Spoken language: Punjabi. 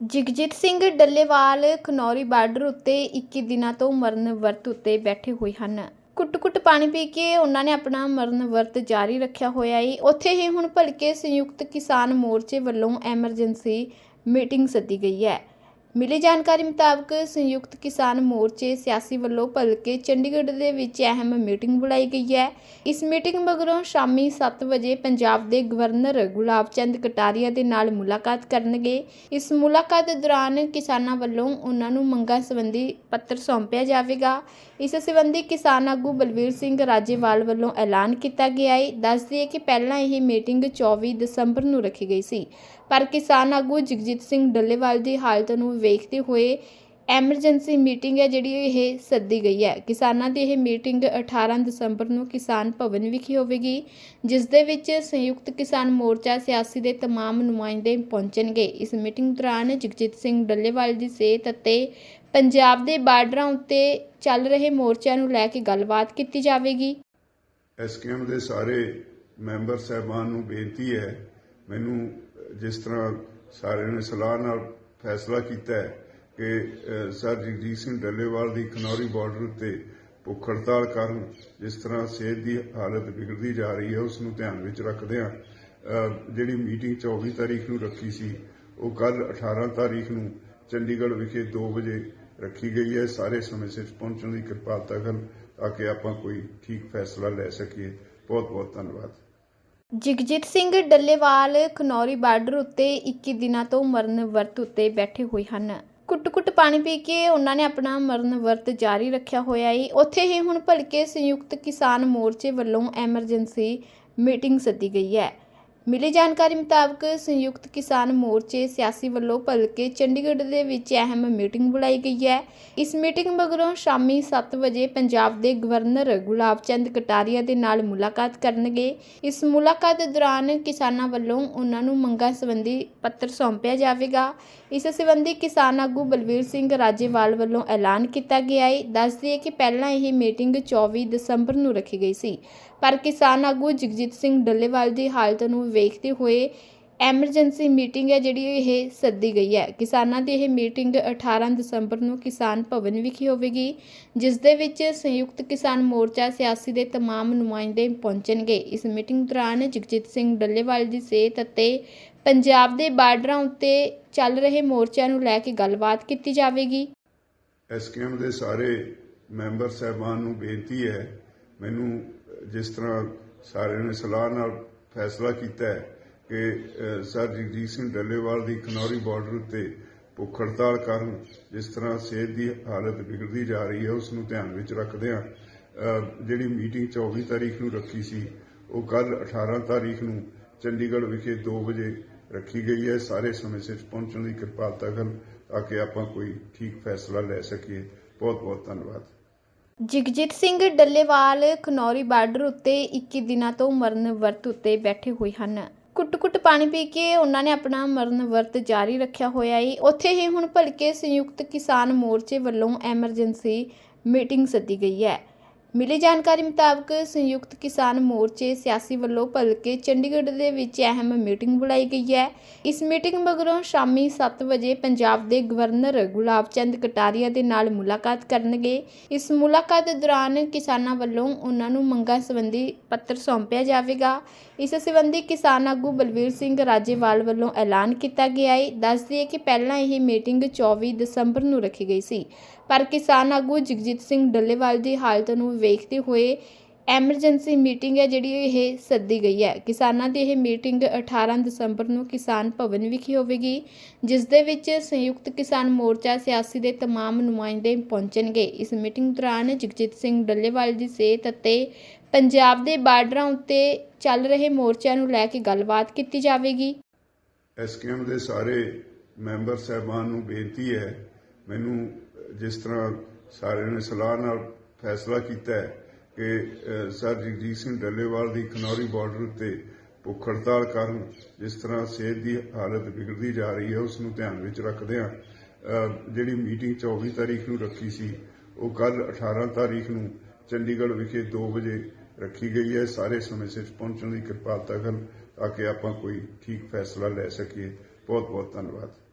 ਜਗਜੀਤ ਸਿੰਘ ਡੱਲੇਵਾਲ ਖਨੌਰੀ ਬਾਰਡਰ ਉੱਤੇ 21 ਦਿਨਾਂ ਤੋਂ ਮਰਨ ਵਰਤ ਉੱਤੇ ਬੈਠੇ ਹੋਏ ਹਨ। ਕੁੱਟ-ਕੁੱਟ ਪਾਣੀ ਪੀ ਕੇ ਉਹਨਾਂ ਨੇ ਆਪਣਾ ਮਰਨ ਵਰਤ ਜਾਰੀ ਰੱਖਿਆ ਹੋਇਆ ਹੈ ਉੱਥੇ ਹੀ ਹੁਣ ਭਲਕੇ ਸੰਯੁਕਤ ਕਿਸਾਨ ਮੋਰਚੇ ਵੱਲੋਂ ਐਮਰਜੈਂਸੀ ਮੀਟਿੰਗ ਸੱਦੀ ਗਈ ਹੈ। ਮਿਲੀ ਜਾਣਕਾਰੀ ਮੁਤਾਬਕ ਸੰਯੁਕਤ ਕਿਸਾਨ ਮੋਰਚੇ ਸਿਆਸੀ ਵੱਲੋਂ ਭਲਕੇ ਚੰਡੀਗੜ੍ਹ ਦੇ ਵਿੱਚ ਅਹਿਮ ਮੀਟਿੰਗ ਬੁਲਾਈ ਗਈ ਹੈ। ਇਸ ਮੀਟਿੰਗ ਮਗਰੋਂ ਸ਼ਾਮੀ 7 ਵਜੇ ਪੰਜਾਬ ਦੇ ਗਵਰਨਰ ਗੁਲਾਬ ਚੰਦ ਕਟਾਰੀਆ ਦੇ ਨਾਲ ਮੁਲਾਕਾਤ ਕਰਨਗੇ। ਇਸ ਮੁਲਾਕਾਤ ਦੌਰਾਨ ਕਿਸਾਨਾਂ ਵੱਲੋਂ ਉਹਨਾਂ ਨੂੰ ਮੰਗਾਂ ਸੰਬੰਧੀ ਪੱਤਰ ਸੌਂਪਿਆ ਜਾਵੇਗਾ। ਇਸ ਸੰਬੰਧੀ ਕਿਸਾਨ ਆਗੂ ਬਲਵੀਰ ਸਿੰਘ ਰਾਜੇਵਾਲ ਵੱਲੋਂ ਐਲਾਨ ਕੀਤਾ ਗਿਆ ਹੈ। ਦੱਸ ਦਈਏ ਕਿ ਪਹਿਲਾਂ ਇਹ ਮੀਟਿੰਗ 24 ਦਸੰਬਰ ਨੂੰ ਰੱਖੀ ਗਈ ਸੀ। ਪਰ ਕਿਸਾਨ ਆਗੂ ਜਗਜੀਤ ਸਿੰਘ ਡੱਲੇਵਾਲ ਦੀ ਹਾਲਤ ਨੂੰ ਵੇਖਦੇ ਹੋਏ ਐਮਰਜੈਂਸੀ ਮੀਟਿੰਗ ਹੈ ਜਿਹੜੀ ਇਹ ਸੱਦੀ ਗਈ ਹੈ ਕਿਸਾਨਾਂ ਦੀ ਇਹ ਮੀਟਿੰਗ 18 ਦਸੰਬਰ ਨੂੰ ਕਿਸਾਨ ਭਵਨ ਵਿਖੇ ਹੋਵੇਗੀ ਜਿਸ ਦੇ ਵਿੱਚ ਸੰਯੁਕਤ ਕਿਸਾਨ ਮੋਰਚਾ ਸਿਆਸੀ ਦੇ तमाम ਨੁਮਾਇੰਦੇ ਪਹੁੰਚਣਗੇ ਇਸ ਮੀਟਿੰਗ ਦੌਰਾਨ ਜਗਜੀਤ ਸਿੰਘ ਡੱਲੇਵਾਲ ਦੀ ਸਿਹਤ ਅਤੇ ਪੰਜਾਬ ਦੇ ਬਾਰਡਰਾਂ ਉੱਤੇ ਚੱਲ ਰਹੇ ਮੋਰਚਿਆਂ ਨੂੰ ਲੈ ਕੇ ਗੱਲਬਾਤ ਕੀਤੀ ਜਾਵੇਗੀ ਐਸਕੇਐਮ ਦੇ ਸਾਰੇ ਮੈਂਬਰ ਸਹਿਬਾਨ ਨੂੰ ਬੇਨਤੀ ਹੈ ਮੈਨੂੰ ਜਿਸ ਤਰ੍ਹਾਂ ਸਾਰਿਆਂ ਨੇ ਸਲਾਹ ਨਾਲ ਫੈਸਲਾ ਕੀਤਾ ਹੈ ਕਿ ਸਰ ਜਗਜੀਤ ਸਿੰਘ ਡੱਲੇਵਾਲ ਦੀ ਖਨੌਰੀ ਬਾਰਡਰ ਉੱਤੇ ਭੁੱਖ ਹੜਤਾਲ ਕਾਰਨ ਜਿਸ ਤਰ੍ਹਾਂ ਸਿਹਤ ਦੀ ਹਾਲਤ ਵਿਗੜਦੀ ਜਾ ਰਹੀ ਹੈ ਉਸ ਨੂੰ ਧਿਆਨ ਵਿੱਚ ਰੱਖਦਿਆਂ ਅ, ਜਿਹੜੀ ਮੀਟਿੰਗ 24 ਤਾਰੀਖ ਨੂੰ ਰੱਖੀ ਸੀ ਉਹ ਕੱਲ 18 ਤਾਰੀਖ ਨੂੰ ਚੰਡੀਗੜ੍ਹ ਵਿਖੇ 2 ਵਜੇ ਰੱਖੀ ਗਈ ਹੈ। ਸਾਰੇ ਸਮੇਂ ਸਿਰ ਪਹੁੰਚਣ ਦੀ ਕਿਰਪਾਲਤਾ ਕਰਨ ਤਾਂ ਕਿ ਆਪਾਂ ਕੋਈ ਠੀਕ ਫੈਸਲਾ ਲੈ ਸਕੀਏ। ਬਹੁਤ ਬਹੁਤ ਧੰਨਵਾਦ। ਜਗਜੀਤ ਸਿੰਘ ਡੱਲੇਵਾਲ ਖਨੌਰੀ ਬਾਰਡਰ ਉੱਤੇ 21 ਦਿਨਾਂ ਤੋਂ ਮਰਨ ਵਰਤ ਉੱਤੇ ਬੈਠੇ ਹੋਏ ਹਨ। ਕੁੱਟ-ਕੁੱਟ ਪਾਣੀ ਪੀ ਕੇ ਉਹਨਾਂ ਨੇ ਆਪਣਾ ਮਰਨ ਵਰਤ ਜਾਰੀ ਰੱਖਿਆ ਹੋਇਆ ਹੈ ਉੱਥੇ ਹੀ ਹੁਣ ਭਲਕੇ ਸੰਯੁਕਤ ਕਿਸਾਨ ਮੋਰਚੇ ਵੱਲੋਂ ਐਮਰਜੈਂਸੀ ਮੀਟਿੰਗ ਸੱਦੀ ਗਈ ਹੈ। ਮਿਲੀ ਜਾਣਕਾਰੀ ਮੁਤਾਬਕ ਸੰਯੁਕਤ ਕਿਸਾਨ ਮੋਰਚੇ ਸਿਆਸੀ ਵੱਲੋਂ ਭਲਕੇ ਚੰਡੀਗੜ੍ਹ ਦੇ ਵਿੱਚ ਅਹਿਮ ਮੀਟਿੰਗ ਬੁਲਾਈ ਗਈ ਹੈ। ਇਸ ਮੀਟਿੰਗ ਮਗਰੋਂ ਸ਼ਾਮੀ 7 ਵਜੇ ਪੰਜਾਬ ਦੇ ਗਵਰਨਰ ਗੁਲਾਬ ਚੰਦ ਕਟਾਰੀਆ ਦੇ ਨਾਲ ਮੁਲਾਕਾਤ ਕਰਨਗੇ। ਇਸ ਮੁਲਾਕਾਤ ਦੌਰਾਨ ਕਿਸਾਨਾਂ ਵੱਲੋਂ ਉਹਨਾਂ ਨੂੰ ਮੰਗਾਂ ਸੰਬੰਧੀ ਪੱਤਰ ਸੌਂਪਿਆ ਜਾਵੇਗਾ। ਇਸ ਸੰਬੰਧੀ ਕਿਸਾਨ ਆਗੂ ਬਲਵੀਰ ਸਿੰਘ ਰਾਜੇਵਾਲ ਵੱਲੋਂ ਐਲਾਨ ਕੀਤਾ ਗਿਆ ਹੈ। ਦੱਸਦੀ ਹੈ ਕਿ ਪਹਿਲਾਂ ਇਹ ਮੀਟਿੰਗ 24 ਦਸੰਬਰ ਨੂੰ ਰੱਖੀ ਗਈ ਸੀ। ਪਰ ਕਿਸਾਨ ਆਗੂ ਜਗਜੀਤ ਸਿੰਘ ਡੱਲੇਵਾਲ ਦੀ ਹਾਲਤ ਨੂੰ ਵੇਖਦੇ ਹੋਏ ਐਮਰਜੈਂਸੀ ਮੀਟਿੰਗ ਹੈ ਜਿਹੜੀ ਇਹ ਸੱਦੀ ਗਈ ਹੈ ਕਿਸਾਨਾਂ ਦੀ ਇਹ ਮੀਟਿੰਗ 18 ਦਸੰਬਰ ਨੂੰ ਕਿਸਾਨ ਭਵਨ ਵਿਖੇ ਹੋਵੇਗੀ ਜਿਸ ਦੇ ਵਿੱਚ ਸੰਯੁਕਤ ਕਿਸਾਨ ਮੋਰਚਾ ਸਿਆਸੀ ਦੇ तमाम ਨੁਮਾਇੰਦੇ ਪਹੁੰਚਣਗੇ ਇਸ ਮੀਟਿੰਗ ਦੌਰਾਨ ਜਗਜੀਤ ਸਿੰਘ ਡੱਲੇਵਾਲ ਦੀ ਸਿਹਤ ਅਤੇ ਪੰਜਾਬ ਦੇ ਬਾਰਡਰਾਂ ਉੱਤੇ ਚੱਲ ਰਹੇ ਮੋਰਚਿਆਂ ਨੂੰ ਲੈ ਕੇ ਗੱਲਬਾਤ ਕੀਤੀ ਜਾਵੇਗੀ ਐਸਕੇਐਮ ਦੇ ਸਾਰੇ ਮੈਂਬਰ ਸਹਿਬਾਨ ਨੂੰ ਬੇਨਤੀ ਹੈ ਮੈਨੂੰ ਜਿਸ ਤਰ੍ਹਾਂ ਸਾਰਿਆਂ ਨੇ ਸਲਾਹ ਨਾਲ ਫੈਸਲਾ ਕੀਤਾ ਹੈ ਕਿ ਸਰ ਜਗਜੀਤ ਸਿੰਘ ਡੱਲੇਵਾਲ ਦੀ ਖਨੌਰੀ ਬਾਰਡਰ ਉੱਤੇ ਭੁੱਖ ਹੜਤਾਲ ਕਾਰਨ ਜਿਸ ਤਰ੍ਹਾਂ ਸਿਹਤ ਦੀ ਹਾਲਤ ਵਿਗੜਦੀ ਜਾ ਰਹੀ ਹੈ ਉਸ ਨੂੰ ਧਿਆਨ ਵਿੱਚ ਰੱਖਦਿਆਂ ਅ, ਜਿਹੜੀ ਮੀਟਿੰਗ 24 ਤਾਰੀਖ ਨੂੰ ਰੱਖੀ ਸੀ ਉਹ ਕੱਲ 18 ਤਾਰੀਖ ਨੂੰ ਚੰਡੀਗੜ੍ਹ ਵਿਖੇ 2 ਵਜੇ ਰੱਖੀ ਗਈ ਹੈ। ਸਾਰੇ ਸਮੇਂ ਸਿਰ ਪਹੁੰਚਣ ਦੀ ਕਿਰਪਾਲਤਾ ਕਰਨ ਤਾਂ ਕਿ ਆਪਾਂ ਕੋਈ ਠੀਕ ਫੈਸਲਾ ਲੈ ਸਕੀਏ। ਬਹੁਤ ਬਹੁਤ ਧੰਨਵਾਦ। ਜਗਜੀਤ ਸਿੰਘ ਡੱਲੇਵਾਲ ਖਨੌਰੀ ਬਾਰਡਰ ਉੱਤੇ 21 ਦਿਨਾਂ ਤੋਂ ਮਰਨ ਵਰਤ ਉੱਤੇ ਬੈਠੇ ਹੋਏ ਹਨ। ਕੁੱਟ-ਕੁੱਟ ਪਾਣੀ ਪੀ ਕੇ ਉਹਨਾਂ ਨੇ ਆਪਣਾ ਮਰਨ ਵਰਤ ਜਾਰੀ ਰੱਖਿਆ ਹੋਇਆ ਹੈ ਉੱਥੇ ਹੀ ਹੁਣ ਭਲਕੇ ਸੰਯੁਕਤ ਕਿਸਾਨ ਮੋਰਚੇ ਵੱਲੋਂ ਐਮਰਜੈਂਸੀ ਮੀਟਿੰਗ ਸੱਦੀ ਗਈ ਹੈ। ਮਿਲੀ ਜਾਣਕਾਰੀ ਮੁਤਾਬਕ ਸੰਯੁਕਤ ਕਿਸਾਨ ਮੋਰਚੇ ਸਿਆਸੀ ਵੱਲੋਂ ਭਲਕੇ ਚੰਡੀਗੜ੍ਹ ਦੇ ਵਿੱਚ ਅਹਿਮ ਮੀਟਿੰਗ ਬੁਲਾਈ ਗਈ ਹੈ। ਇਸ ਮੀਟਿੰਗ ਮਗਰੋਂ ਸ਼ਾਮੀ 7 ਵਜੇ ਪੰਜਾਬ ਦੇ ਗਵਰਨਰ ਗੁਲਾਬ ਚੰਦ ਕਟਾਰੀਆ ਦੇ ਨਾਲ ਮੁਲਾਕਾਤ ਕਰਨਗੇ। ਇਸ ਮੁਲਾਕਾਤ ਦੌਰਾਨ ਕਿਸਾਨਾਂ ਵੱਲੋਂ ਉਹਨਾਂ ਨੂੰ ਮੰਗਾਂ ਸੰਬੰਧੀ ਪੱਤਰ ਸੌਂਪਿਆ ਜਾਵੇਗਾ। ਇਸ ਸੰਬੰਧੀ ਕਿਸਾਨ ਆਗੂ ਬਲਵੀਰ ਸਿੰਘ ਰਾਜੇਵਾਲ ਵੱਲੋਂ ਐਲਾਨ ਕੀਤਾ ਗਿਆ ਹੈ। ਦੱਸ ਦਈਏ ਕਿ ਪਹਿਲਾਂ ਇਹ ਮੀਟਿੰਗ 24 ਦਸੰਬਰ ਨੂੰ ਰੱਖੀ ਗਈ ਸੀ। ਪਰ ਕਿਸਾਨ ਆਗੂ ਜਗਜੀਤ ਸਿੰਘ ਡੱਲੇਵਾਲ ਦੀ ਹਾਲਤ ਨੂੰ ਵੇਖਦੇ ਹੋਏ ਐਮਰਜੈਂਸੀ ਮੀਟਿੰਗ ਹੈ ਜਿਹੜੀ ਇਹ ਸੱਦੀ ਗਈ ਹੈ ਕਿਸਾਨਾਂ ਦੀ ਇਹ ਮੀਟਿੰਗ 18 ਦਸੰਬਰ ਨੂੰ ਕਿਸਾਨ ਭਵਨ ਵਿਖੇ ਹੋਵੇਗੀ ਜਿਸ ਦੇ ਵਿੱਚ ਸੰਯੁਕਤ ਕਿਸਾਨ ਮੋਰਚਾ ਸਿਆਸੀ ਦੇ तमाम ਨੁਮਾਇੰਦੇ ਪਹੁੰਚਣਗੇ ਇਸ ਮੀਟਿੰਗ ਦੌਰਾਨ ਜਗਜੀਤ ਸਿੰਘ ਡੱਲੇਵਾਲ ਦੀ ਸਿਹਤ ਅਤੇ ਪੰਜਾਬ ਦੇ ਬਾਰਡਰਾਂ ਉੱਤੇ ਚੱਲ ਰਹੇ ਮੋਰਚਿਆਂ ਨੂੰ ਲੈ ਕੇ ਗੱਲਬਾਤ ਕੀਤੀ ਜਾਵੇਗੀ ਐਸਕੇਐਮ ਦੇ ਸਾਰੇ ਮੈਂਬਰ ਸਹਿਬਾਨ ਨੂੰ ਬੇਨਤੀ ਹੈ ਮੈਨੂੰ ਜਿਸ ਤਰ੍ਹਾਂ ਸਾਰਿਆਂ ਨੇ ਸਲਾਹ ਨਾਲ ਫੈਸਲਾ ਕੀਤਾ ਹੈ ਕਿ ਸਰ ਜਗਜੀਤ ਸਿੰਘ ਡੱਲੇਵਾਲ ਦੀ ਖਨੌਰੀ ਬਾਰਡਰ ਉੱਤੇ ਭੁੱਖ ਹੜਤਾਲ ਕਾਰਨ ਜਿਸ ਤਰ੍ਹਾਂ ਸਿਹਤ ਦੀ ਹਾਲਤ ਵਿਗੜਦੀ ਜਾ ਰਹੀ ਹੈ ਉਸ ਨੂੰ ਧਿਆਨ ਵਿੱਚ ਰੱਖਦਿਆਂ ਅ, ਜਿਹੜੀ ਮੀਟਿੰਗ 24 ਤਾਰੀਖ ਨੂੰ ਰੱਖੀ ਸੀ ਉਹ ਕੱਲ 18 ਤਾਰੀਖ ਨੂੰ ਚੰਡੀਗੜ੍ਹ ਵਿਖੇ 2 ਵਜੇ ਰੱਖੀ ਗਈ ਹੈ। ਸਾਰੇ ਸਮੇਂ ਸਿਰ ਪਹੁੰਚਣ ਦੀ ਕਿਰਪਾਲਤਾ ਕਰਨ ਤਾਂ ਕਿ ਆਪਾਂ ਕੋਈ ਠੀਕ ਫੈਸਲਾ ਲੈ ਸਕੀਏ। ਬਹੁਤ ਬਹੁਤ ਧੰਨਵਾਦ।